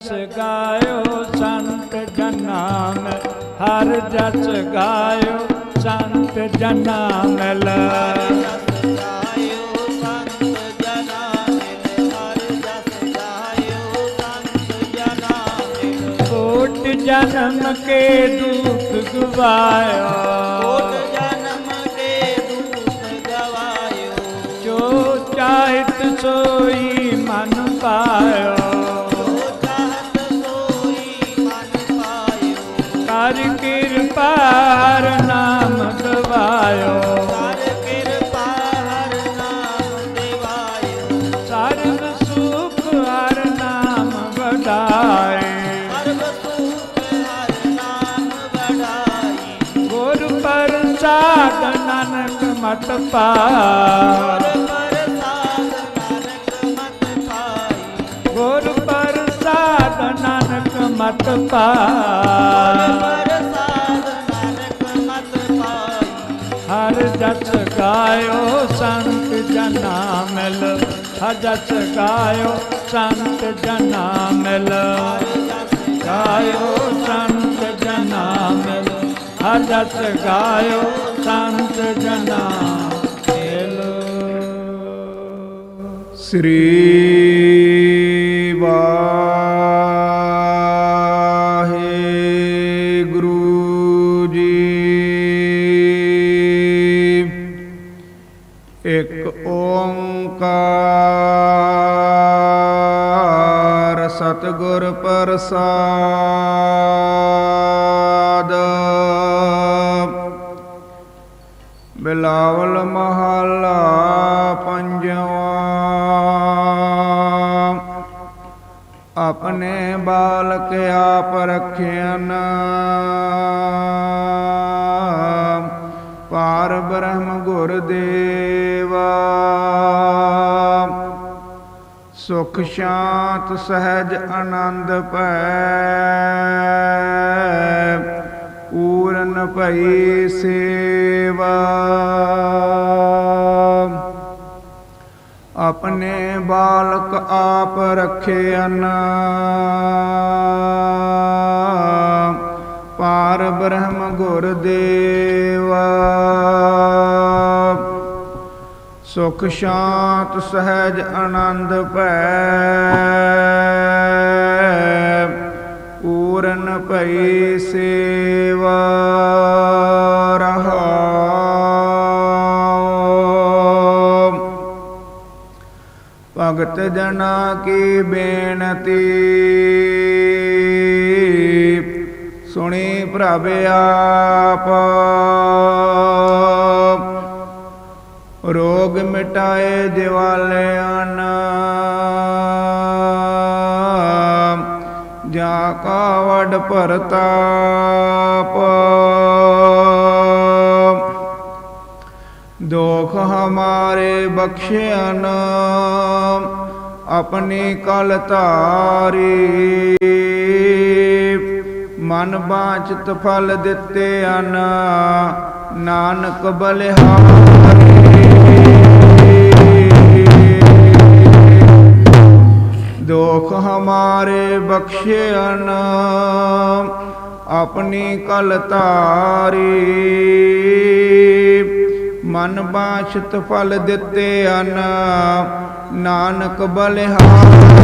ਜਸ ਗਾਇਓ ਸੰਤ ਜਨਾਂ ਹਰ ਜਸ ਗਾਇਓ ਸੰਤ ਜਨਾਂ ਮਿਲ ਸੰਤ ਜਨਾ ਹਰ ਜਸ ਗਾਇਓ ਸੰਤ ਜਨਾ ਮਿਲ ਕੋਟ ਜਨਮ ਕੇ ਦੁੱਖ ਗਵਾਇਆ। ਕੋਟ ਕਰ ਕਿਰਪਾ ਹਰ ਨਾਮ ਗਵਾਇਓ ਕਰ ਕਿਰਪਾ ਹਰ ਨਾਮ ਦੇਵਾਇਓ। ਸਰਬ ਸੁਖ ਹਰ ਨਾਮ ਵਡਾਏ। ਸਰਬ ਸੁਖ ਹਰ ਨਾਮ ਵਡਾਈ ਗੁਰ ਪ੍ਰਸਾਦ ਨਾਨਕ ਮਤ ਪਾਈ ਗੁਰ ਪ੍ਰਸਾਦ ਨਾਨਕ ਮਤ ਗੁਰ ਗਾਇਓ ਸੰਤ ਜਨਾ ਮਿਲ ਹਰ ਜਸ ਗਾਇਓ ਸੰਤ ਜਨਾ ਮਿਲ। ਗਾਇਓ ਸੰਤ ਜਨਾ ਮਿਲ ਹਰ ਜਸ ਗਾਇਓ ਸੰਤ ਜਨਾ ਇੱਕ ਓੰਕਾਰ ਸਤਿਗੁਰ ਪ੍ਰਸਾਦ। ਬਿਲਾਵਲ ਮਹੱਲਾ ਪੰਜਵਾਂ। ਆਪਣੇ ਬਾਲਕ ਆਪ ਰਖਿਆਨ ਪਾਰ ਬ੍ਰਹਮ ਗੁਰ ਦੇਵਾ। ਸੁਖ ਸ਼ਾਂਤ ਸਹਿਜ ਆਨੰਦ ਭੈ, ਪੂਰਨ ਭਈ ਸੇਵਾ। ਆਪਣੇ ਬਾਲਕ ਆਪ ਰਖਿਆਨ ਪਾਰ ਬ੍ਰਹਮ ਗੁਰ ਦੇਵਾ। ਸੁਖ ਸ਼ਾਂਤ ਸਹਿਜ ਆਨੰਦ ਭੈ, ਪੂਰਨ ਭਈ ਸੇਵਾ ਭਗਤ ਜਨਾ ਕੀ ਬੇਨਤੀ ਸੁਣੀ ਪ੍ਰਭ ਆਪ। ਰੋਗ ਮਿਟਾਏ ਦਿਵਾਲਿਆਂ ਜਾ ਕਾ ਵਡ ਭਰਤਾਪ ਦੋਖ ਹਮਾਰੇ ਬਖਸ਼ਿਆਨ ਆਪਣੀ ਕਲ ਧਾਰੀ। ਮਨ ਬਾਚਤ ਫਲ ਦਿੱਤੇ ਅਨ। ਨਾਨਕ ਬਲਿਹਾਰੀ। ਦੋਖ ਹਮਾਰੇ ਬਖਸ਼ਿਆਨ ਆਪਣੀ ਕਲ ਤਾਰੀ ਮਨ ਬਾਛਤ ਫਲ ਦਿੱਤੇ ਅਨ। ਨਾਨਕ ਬਲਿਹਾਰੀ।